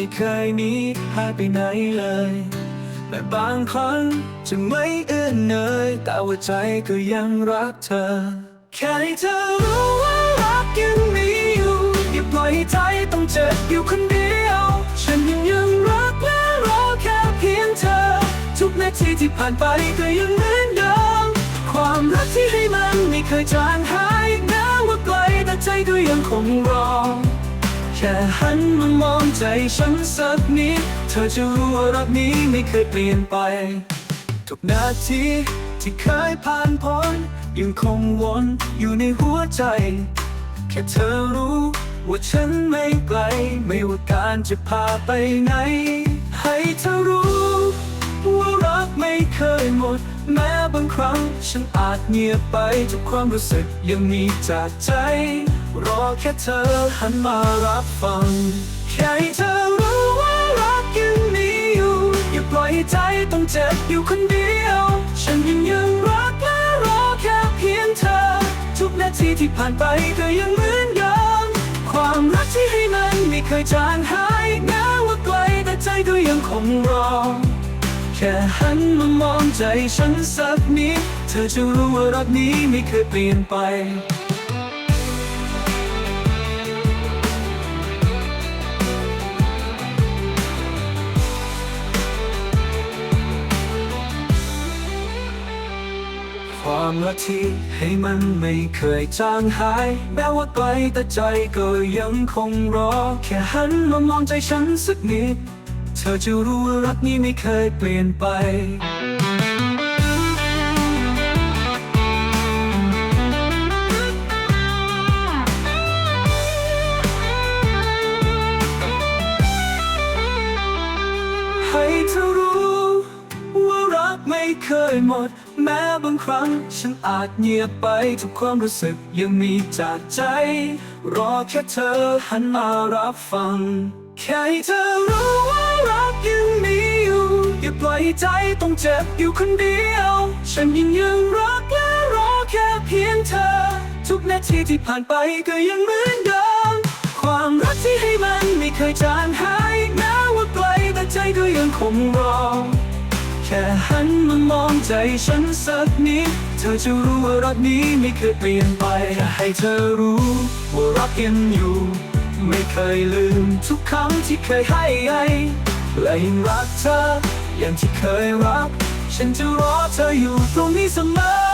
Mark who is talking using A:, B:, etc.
A: ไม่เคยหนีหายไปไหนเลยแม้บางครั้งจะไม่เอื้อนเนยแต่ว่าใจก็ยังรักเธอ แค่ให้เธอรู้ว่ารักยังมีอยู่ อย่าปล่อยให้ใจต้องเจ็บอยู่คนเดียว ฉันยังยังรักและรอแค่เพียงเธอ ทุกนาทีที่ผ่านไปก็ยังเหมือนเดิม ความรักที่ให้มันไม่เคยจางหายแม้ว่าไกลแต่ใจก็ยังคงรอ แค่หันมามองใจฉันสักนิด เธอจะรู้ว่ารักนี้ไม่เคยเปลี่ยนไป ทุกนาทีที่เคยผ่านพ้นยังคงวนอยู่ในหัวใจ แค่เธอรู้ว่าฉันไม่ไกล ไม่ว่าการจะพาไปไหน ให้เธอรู้ว่ารักไม่เคยหมด แม้บางครั้ง ฉันอาจเงียบไปทุกความรู้สึกยังมีจากใจ รอแค่เธอหันมารับฟัง แค่ให้เธอรู้ว่ารักยังมีอยู่ อย่าปล่อยให้ใจต้องเจ็บอยู่คนเดียว ฉันยังยังรักและรอแค่เพียงเธอ ทุกนาทีที่ผ่านไปก็ยังเหมือนเดิมความรักที่ให้มันไม่เคยจางหายแม้ว่าไกลแต่ใจก็ยังคงรอ ค่หันมามองใจฉันสักนิด เธอจะรู้ว่ารักนี้ไม่เคยเปลี่ยนไปความรักที่ให้มันไม่เคยจางหาย แม้ว่าไกลแต่ใจก็ยังคงรอ แค่หันมามองใจฉันสักนิด เธอจะรู้ว่ารักนี้ไม่เคยเปลี่ยนไปให้เธอรู้ว่ารักไม่เคยหมด แม้บางครั้ง ฉันอาจเงียบไปทุกความรู้สึกยังมีจากใจ รอแค่เธอหันมารับฟัง แค่เธอรู้ว่า ใจต้องเจ็บอยู่คนเดียว ฉันยังยังรักและรอแค่เพียงเธอ ทุกนาทีที่ผ่านไปก็ยังเหมือนเดิม ความรักที่ให้มันไม่เคยจางหายแม้ว่าไกลแต่ใจก็ยังคงรอ แค่หันมามองใจฉันสักนิด เธอจะรู้ว่ารักนี้ไม่เคยเปลี่ยนไปแค่ให้เธอรู้ว่ารักยังอยู่ ไม่เคยลืมทุกคำที่เคยให้ไอและยังรักเธอ อย่างที่เคยรัก ฉันจะรอเธออยู่ตรงนี้เสมอ